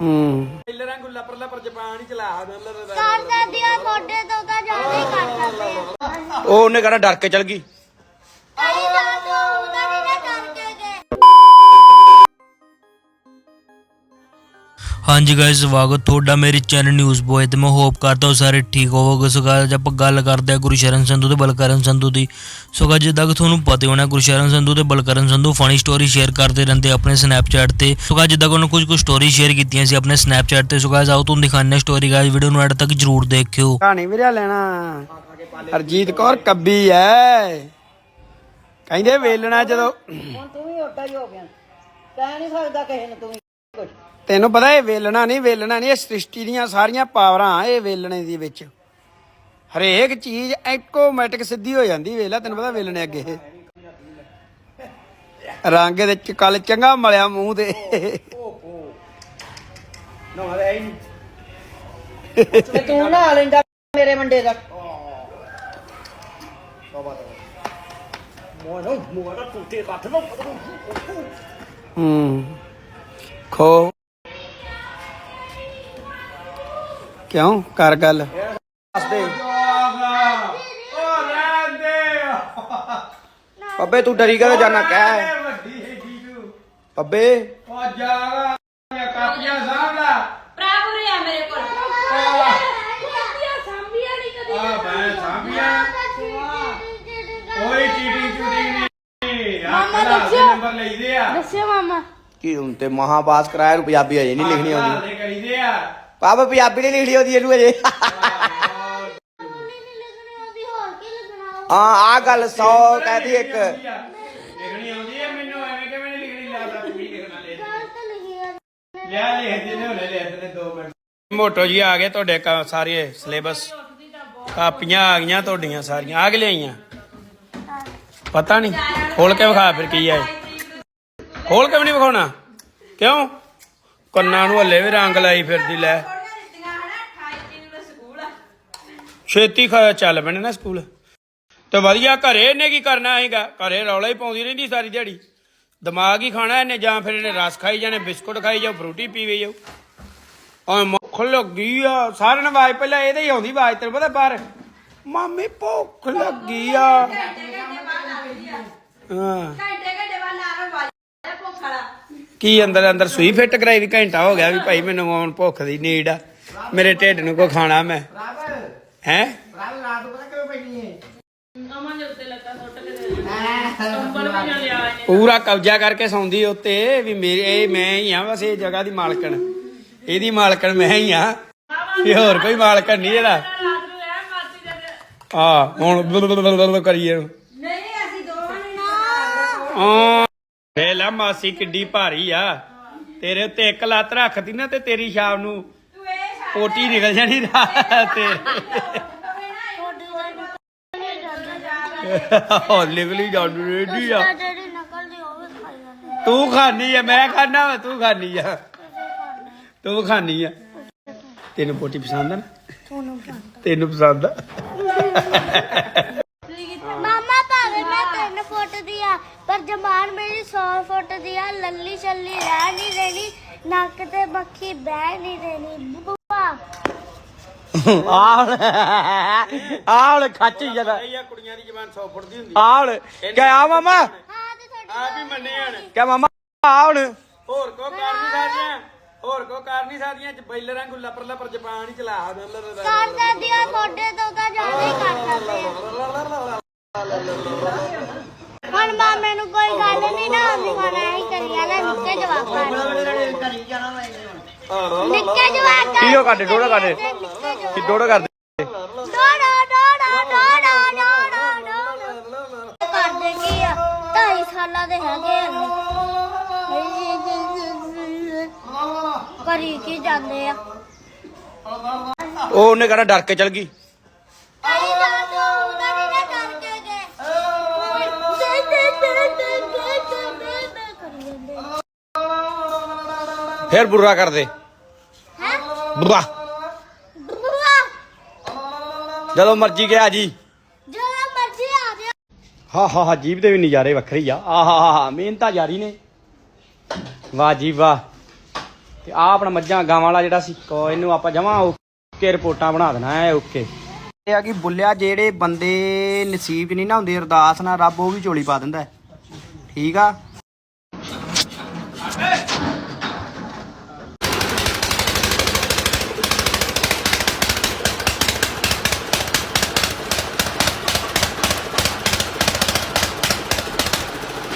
ਹੂੰ। ਲਰਾਂ ਗੁੱਲਾ ਪਰਲਾ ਪਰ ਜਾਪਾਨ ਹੀ ਚਲਾ ਕਰ ਸਕਦੀ ਆ ਤੋਂ ਤਾਂ ਜ਼ਿਆਦਾ ਕਰ ਸਕਦੇ ਆ ਉਹ ਉਹਨੇ ਕਹਣਾ ਡਰ ਕੇ ਚਲ ਗਈ। ਹਾਂਜੀ ਗਾਇਸ ਸਵਾਗਤ ਤੁਹਾਡਾ ਮੇਰੇ ਚੈਨਲ ਨਿਊਜ਼ ਬੋਏ ਤੇ ਮੈਂ ਹੋਪ ਕਰਦਾ ਹਾਂ ਸਾਰੇ ਠੀਕ ਹੋਵੋਗੇ। ਸੋ guys, ਆਪਾਂ ਗੱਲ ਕਰਦੇ ਹਾਂ ਗੁਰਸ਼ਰਨ ਸੰਧੂ ਤੇ ਬਲਕਰਨ ਸੰਧੂ ਦੀ। ਸੋ guys, ਜਿੱਦਾਂ ਕਿ ਤੁਹਾਨੂੰ ਪਤਾ ਹੀ ਹੋਣਾ ਗੁਰਸ਼ਰਨ ਸੰਧੂ ਤੇ Balkaran Sandhu funny story share ਕਰਦੇ ਰਹਿੰਦੇ ਆਪਣੇ ਸਨੈਪਚੈਟ ਤੇ। ਸੋ guys, ਜਿੱਦਾਂ ਕਿ ਉਹਨਾਂ ਕੁਝ ਕੁ ਸਟੋਰੀ ਸ਼ੇਅਰ ਕੀਤੀਆਂ ਸੀ ਆਪਣੇ ਸਨੈਪਚੈਟ ਤੇ। ਸੋ guys, ਆਓ ਤੁਹਾਨੂੰ ਦਿਖਾਉਂਦੇ ਸਟੋਰੀ ਗਾਇਸ ਵੀਡੀਓ ਨੂੰ ਐਡ ਤੱਕ ਜਰੂਰ ਦੇਖਿਓ। ਕਹਾਣੀ ਵੀਰਿਆ ਲੈਣਾ। ਹਰਜੀਤ ਕੌਰ ਕੱਬੀ ਐ। ਕਹਿੰਦੇ ਵੇਲਣਾ ਜਦੋਂ। ਹੁਣ ਤੂੰ ਵੀ ਓਡਾ ਹੀ ਹੋ ਗਿਆ। ਕਹਿ ਨਹੀਂ ਸਕਦਾ ਕਿਸੇ ਨੂੰ ਤੂੰ ਵੀ ਕੁਝ ਤੈਨੂੰ ਪਤਾ ਇਹ ਵੇਲਣਾ ਨਹੀਂ ਵੇਲਣਾ ਨਹੀਂ ਇਹ ਸ੍ਰਿਸ਼ਟੀ ਦੀਆਂ ਸਾਰੀਆਂ ਪਾਵਰਾਂ ਇਹ ਵੇਲਣੇ ਦੇ ਵਿੱਚ। ਹਰੇਕ ਚੀਜ਼ ਆਟੋਮੈਟਿਕ ਸਿੱਧੀ ਹੋ ਜਾਂਦੀ ਵੇਲਾ ਤੈਨੂੰ ਪਤਾ ਵੇਲਣੇ ਅੱਗੇ। ਇਹ। ਰੰਗ ਦੇ ਚ ਕੱਲ ਚੰਗਾ ਮਲਿਆ ਮੂੰਹ ਤੇ। ਤੇ ਤੂੰ ਨਾ ਲੈਂਦਾ ਮੇਰੇ ਮੁੰਡੇ ਦਾ। ਹੂੰ। ਖੋ। ਕਿਉਂ? ਕਰ ਗੱਲ। ਦੱਸਦੇ ਪੱਬੇ ਤੂੰ ਡਰੀ ਕਾ ਜਾਣਾ ਕਹਿ। ਪੱਬੇ। ਪ੍ਰਾਪੁਰੇ ਆ ਮੇਰੇ ਕੋਲ। ਸੰਭੀਆਂ। ਨਹੀਂ। ਕਦੀ ਮਾਮਾ ਦੱਸਿਓ। ਨੰਬਰ ਲਈਦੇ ਆ। ਦੱਸਿਓ ਮਾਮਾ। ਕੀ ਹੁਣ ਤੇ ਮਹਾਪਾਸ ਕਰਾਇਆ ਪੰਜਾਬੀ ਅਜੇ ਨਹੀਂ ਲਿਖਣੀ ਆਉਂਦੀ। ਦੇ ਕਰੀਦੇ ਆ। ਪਾਪਾ ਪੰਜਾਬੀ ਨਹੀਂ ਲਿਖਣੀ ਆਉਂਦੀ ਇਹਨੂੰ ਅਜੇ ਨਹੀਂ ਲੱਗਣਾ ਉਹਦੀ ਹੋਰ ਕੀ ਲੱਗਣਾ ਹਾਂ ਆ ਗੱਲ 100 ਕਹਦੀ ਇੱਕ। ਲਿਖਣੀ ਆਉਂਦੀ ਆ ਮੈਨੂੰ ਐਵੇਂ ਕਿਵੇਂ ਨਹੀਂ ਲਿਖਣੀ ਲੱਗਦਾ ਤੂੰ ਵੀ ਲਿਖਣਾ ਲੈ ਲਿਖੀ ਆ। ਲਿਆ ਲਿਖ ਦਿੰਦੇ ਹੁਣੇ ਲਿਖ ਦਿੰਦੇ 2 ਮਿੰਟ। ਮੋਟੋ ਜੀ ਆ ਗਏ ਤੁਹਾਡੇ ਕਾ- ਸਾਰੇ ਸਿਲੇਬਸ। ਕਾਪੀਆਂ ਆ ਗਈਆਂ ਤੁਹਾਡੀਆਂ ਸਾਰੀਆਂ ਆ ਕੇ ਲਿਆਈਆਂ? ਪਤਾ ਨਹੀਂ ਖੋਲ ਕੇ ਵਿਖਾ ਫਿਰ ਕੀ ਹੈ ਖੋਲ ਕੇ ਵੀ ਨਹੀਂ ਵਿਖਾਉਣਾ। ਕਿਉਂ? ਕੰਨਾਂ ਨੂੰ ਹੱਲੇ ਵੀ ਰੰਗ ਲਾਈ ਫਿਰਦੀ, ਲੈ। ਛੇਤੀ ਖ- ਚੱਲ ਪੈਣੇ ਨਾ ਸਕੂਲ। ਤੇ ਵਧੀਆ, ਘਰੇ ਇਹਨੇ ਕੀ ਕਰਨਾ ਹੈਗਾ ਘਰੇ ਰੌਲਾ ਹੀ ਪਾਉਂਦੀ ਰਹਿੰਦੀ ਸਾਰੀ ਦਿਹਾੜੀ। ਦਿਮਾਗ ਹੀ ਖਾਣਾ ਇਹਨੇ, ਜਾਂ ਫਿਰ ਇਹਨੇ ਰਸ ਖਾਈ ਜਾਣੇ, ਬਿਸਕੁਟ ਖਾਈ ਜਾਓ, ਫਰੂਟੀ ਪੀਵੇ ਜਾਓ। ਓਏ ਮੁੱਖ ਲੱਗੀ ਆ। ਸਾਰਿਆਂ ਨੂੰ ਆਵਾਜ਼ ਪਹਿਲਾਂ ਇਹਦੇ ਹੀ ਆਉਂਦੀ, ਆਵਾਜ਼ ਤੈਨੂੰ ਪਤਾ ਬਾਹਰ। ਮਾਮੀ, ਭੁੱਖ ਲੱਗੀ ਆ। ਹਾਂ ਘੰਟੇ ਘੰਟੇ ਬਾਅਦ ਲਾਰਨ ਵਾਲੀ ਭੁੱਖ ਵਾਲਾ ਕੀ ਅੰਦਰ ਅੰਦਰ ਸੂਈ ਫਿੱਟ ਕਰਾਈ ਵੀ ਘੰਟਾ ਹੋ ਗਿਆ ਵੀ ਭਾਈ ਮੈਨੂੰ ਆਉਣ ਭੁੱਖ ਦੀ ਨੀਡ ਆ। ਮੇਰੇ ਢਿੱਡ ਨੂੰ ਕੋ ਖਾਣਾ ਮੈਂ। ਹੈ? ਨਾ ਪੂਰਾ ਕਬਜ਼ਾ ਕਰਕੇ ਸੌਂਦੀ ਉੱਤੇ ਵੀ ਮੇਰੇ ਇਹ ਮੈਂ ਹੀ ਆ ਬਸ ਇਹ ਜਗ੍ਹਾ ਦੀ ਮਾਲਕਣ। ਇਹਦੀ ਮਾਲਕਣ ਮੈਂ ਹੀ ਆ। ਇਹ ਹੋਰ ਕੋਈ ਮਾਲਕਣ ਨਹੀਂ ਨੂੰ ਜਾਂਦੇ ਆ ਹੁਣ ਕਰੀਏ। ਨਹੀਂ ਅਸੀਂ ਦੋਵਾਂ ਨੇ। ਆ ਵੇਲਾ ਮਾਸੀ ਕਿੱਡੀ ਭਾਰੀ ਆ। ਤੇਰੇ ਉੱਤੇ ਇੱਕ ਲੱਤ ਰੱਖਦੀ ਨਾ ਤੇ ਤੇਰੀ ਸ਼ਾਮ ਨੂੰ ਪੋਟੀ ਨਿਕਲ ਜਾਣੀ ਰਾਤ ਤੇ। ਹੌਲੀ ਹੌਲੀ ਜਾਂਦੀ ਰਹਿੰਦੀ ਆ। ਤੂੰ ਖਾਣੀ ਆ ਮੈਂ ਖਾਣਾ ਵਾ ਤੂੰ ਖਾਣੀ ਆ। ਤੂੰ ਖਾਣੀ ਆ। ਤੈਨੂੰ ਪੋਟੀ ਪਸੰਦ ਆ ਨਾ? ਤੈਨੂੰ ਪਸੰਦ ਆ ਮਾਮਾ ਭਾਵੇਂ ਮੈਂ 3 ਫੁੱਟ ਦੀ ਆ ਪਰ ਜਮਾਨ ਮੇਰੀ 100 ਫੁੱਟ ਦੀ ਆ ਲੱਲੀ ਚੱਲੀ ਰਹਿ ਨਹੀਂ ਦੇਣੀ ਨੱਕ ਤੇ ਮੱਖੀ ਬਹਿ ਨਹੀਂ ਦੇਣੀ ਬੁਆ ਆਲ ਆਲ ਖੱਚ ਜਦਾ ਇਹ ਕੁੜੀਆਂ ਦੀ ਜ਼ਬਾਨ 100 ਫੁੱਟ ਦੀ ਹੁੰਦੀ ਆਲ ਕਹਿ ਆ ਮਾਮਾ ਹਾਂ ਤੇ ਤੁਹਾਡੀ ਆ ਵੀ ਮੰਨੇ ਹਣ ਕਹਿ ਮਾਮਾ ਆਉਣ ਹੋਰ ਕੋ ਕਰ ਨਹੀਂ ਸਕਦੀਆਂ ਹੋਰ ਕੋ ਕਰ ਨਹੀਂ ਸਕਦੀਆਂ ਚ ਬੈਲਰਾਂ ਗੁੱਲਾ ਪਰਲਾ ਪਰ ਜਾਪਾਨ ਹੀ ਚਲਾ ਕਰ ਸਕਦੀ ਆ ਤੁਹਾਡੇ ਤੋਂ ਤਾਂ ਹੀ ਕਰ ਸਕਦੇ ਆ ਹੁਣ ਮਾਮੇ ਨੂੰ ਕੋਈ ਗੱਲ ਨਹੀਂ ਨਾ ਆਉਂਦੀ ਹੁਣ ਐਂ ਕਰੀ ਜਾਣਾ ਨਿੱਕੇ ਜਵਾਕਾਂ ਨੂੰ। ਕਰੀ ਜਾਣਾ ਮੈਂ ਹੁਣ ਨਿੱਕੇ ਜਵਾਕਾਂ ਕੀ ਉਹ ਕਰਦੇ? ਡੋੜਾ ਜਵਾਕ ਕੀ ਡੋੜਾ ਕਰਦੇ? ਡੋੜਾ ਡੋੜਾ ਡੋੜਾ ਡੋੜਾ ਡੋੜਾ। ਕਰਦੇ ਕੀ ਆ? ਢਾਈ ਸਾਲਾਂ ਦੇ ਹੈਗੇ ਆ। ਕਰੀ ਕੀ ਜਾਂਦੇ ਆ? ਉਹ ਉਹਨੇ ਕਹਣਾ ਡਰ ਕੇ ਚਲ ਗਈ। ਫਿਰ ਬੁਰਾ ਕਰਦੇ। ਹੈ? ਬੁਰਾ। ਜਦੋਂ ਮਰਜ਼ੀ ਗਿਆ ਜੀ। ਜਦੋਂ ਮਰਜ਼ੀ ਆ ਜਾ। ਹਾ ਹਾ ਹਾ ਜੀਬ ਦੇ ਵੀ ਨਜ਼ਾਰੇ ਵੱਖਰੇ ਆ। ਆਹਾ ਹਾ ਹਾ ਮਿਹਨਤਾਂ ਜਾਰੀ ਨੇ। ਵਾਹ ਜੀ ਵਾਹ। ਤੇ ਆ ਆਪਣਾ ਮੱਝਾਂ ਗਾਵਾਂ ਵਾਲਾ ਜਿਹੜਾ ਸੀ ਕੋ ਇਹਨੂੰ ਆਪਾਂ ਜਮਾ ਓਕੇ ਰਿਪੋਰਟਾਂ ਬਣਾ ਦੇਣਾ ਹੈ ਓਕੇ। ਇਹ ਆ ਕਿ ਬੁੱਲਿਆ ਜਿਹੜੇ ਬੰਦੇ ਨਸੀਬ 'ਚ ਨਹੀਂ ਨਾ ਹੁੰਦੇ ਅਰਦਾਸ ਨਾਲ ਰੱਬ ਉਹ ਵੀ ਝੋਲੀ ਪਾ ਦਿੰਦਾ। ਠੀਕ ਆ?